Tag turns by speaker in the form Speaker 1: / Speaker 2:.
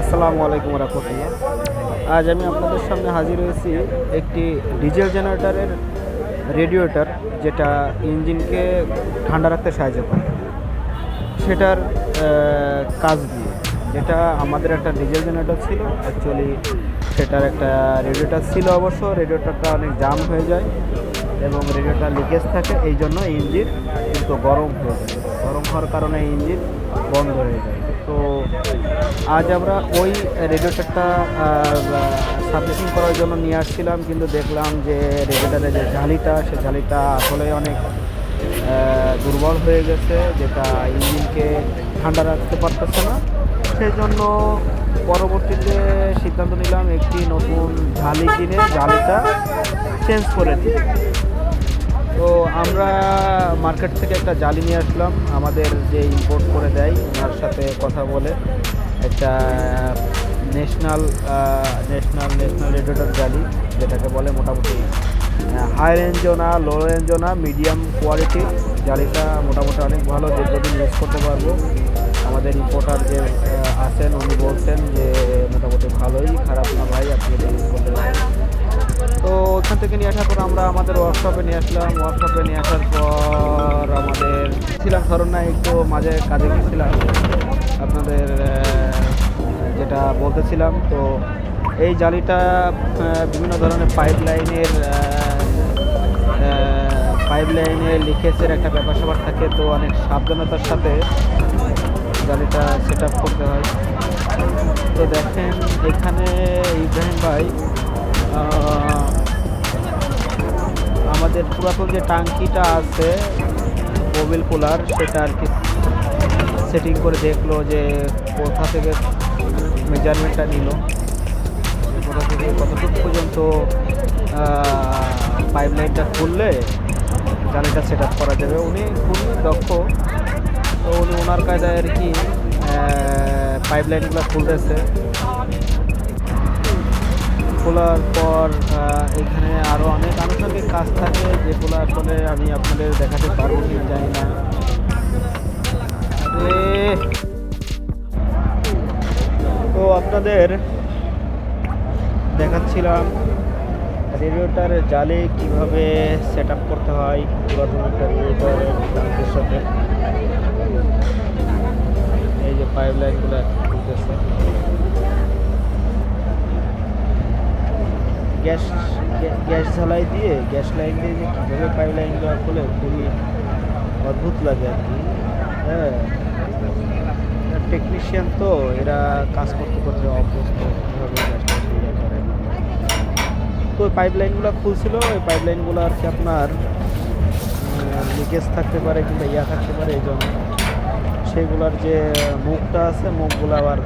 Speaker 1: আসসালামু আলাইকুম রহমতুল্লাহ। আজ আমি আপনাদের সামনে হাজির হয়েছি একটি ডিজেল জেনারেটরের রেডিয়েটর, যেটা ইঞ্জিনকে ঠান্ডা রাখতে সাহায্য করে। সেটার কাজ দিয়ে। যেটা আমাদের একটা ডিজেল জেনারেটর ছিল অ্যাকচুয়ালি সেটার একটা রেডিয়েটর ছিল অবশ্য। রেডিয়েটরটা অনেক জাম হয়ে যায় এবং রেডিয়েটর লিকেজ থাকে, এই জন্য ইঞ্জিন কিন্তু গরম হয়ে যায়। গরম হওয়ার কারণে ইঞ্জিন বন্ধ হয়ে যায়। তো আজ আমরা ওই রেডিয়েটরটা সার্ভিসিং করার জন্য নিয়ে আসছিলাম, কিন্তু দেখলাম যে রেডিয়েটারের যে ঝালিটা, সে ঝালিটা আসলে অনেক দুর্বল হয়ে গেছে, যেটা ইঞ্জিনকে ঠান্ডা রাখতে পারতেছে না। সেই জন্য পরবর্তীতে সিদ্ধান্ত নিলাম একটি নতুন ঝালি কিনে ঝালিটা চেঞ্জ করে দিই। তো আমরা মার্কেট থেকে একটা জালি নিয়ে আসলাম। আমাদের যে ইম্পোর্ট করে দেয়, ওনার সাথে কথা বলে একটা ন্যাশনাল ন্যাশনাল ন্যাশনাল রেডিয়েটর জালি, যেটাকে বলে মোটামুটি হাই রেঞ্জও না লো রেঞ্জও না মিডিয়াম কোয়ালিটি জালিটা মোটামুটি অনেক ভালো। দীর্ঘদিন ইউজ করতে পারব। আমাদের ইম্পোর্টার যে আছেন, উনি বলছেন যে, মোটামুটি ভালোই, খারাপ না ভাই, আপনি ইউজ করতে পারেন। তো ওখান থেকে নিয়ে আসার পর আমরা আমাদের ওয়ার্কশপে নিয়ে আসলাম। ওয়ার্কশপে নিয়ে আসার পর আমাদের ছিলাম ধরুন না একটু মাঝে কাজে গেছিলাম আপনাদের যেটা বলতেছিলাম, তো এই জালিটা বিভিন্ন ধরনের পাইপ লাইনের পাইপ লাইনে লিকেজের একটা ব্যাপার স্যাপার থাকে, তো অনেক সাবধানতার সাথে জালিটা সেট আপ করতে হয়। তো দেখেন, এখানে ইব্রাহিম ভাই আমাদের পুরাতন যে টাঙ্কিটা আছে মোবিল কুলার সেটা আর কি সেটিং করে দেখল যে কোথা থেকে মেজারমেন্টটা নিল। কোথা থেকে কতটুকু পর্যন্ত পাইপ লাইনটা খুললে জালিটা সেট আপ করা যাবে। উনি খুবই দক্ষ। তো উনি ওনার কায়দায় আর কি পাইপ লাইনগুলো খুলতেছে। খোলার পর এখানে আরও অনেক আনুষঙ্গিক কাজ থাকে যেগুলো আসলে আমি আপনাদের দেখাতে পারব কি জানি না। তো আপনাদের দেখাচ্ছিলাম রেডিওটার জালে কীভাবে সেট করতে হয় রেডিওটারের সাথে। এই যে পাইপ লাইনগুলো খুলতেছে। গ্যাস গ্যাস ঝালাই দিয়ে, গ্যাস লাইন দিয়ে যে কীভাবে পাইপ লাইনগুলো খুলে, খুবই অদ্ভুত লাগে আর কি। হ্যাঁ। টেকনিশিয়ান তো, এরা কাজ করতে করতে অভ্যস্ত, কীভাবে গ্যাসটা করে। তো ওই পাইপ লাইনগুলো খুলছিল, ওই পাইপ লাইনগুলো আর কি আপনার লিকেজ থাকতে পারে কিংবা ইয়া থাকতে পারে, এই জন্য। সেগুলোর যে মুখটা আছে, মুখগুলো আবার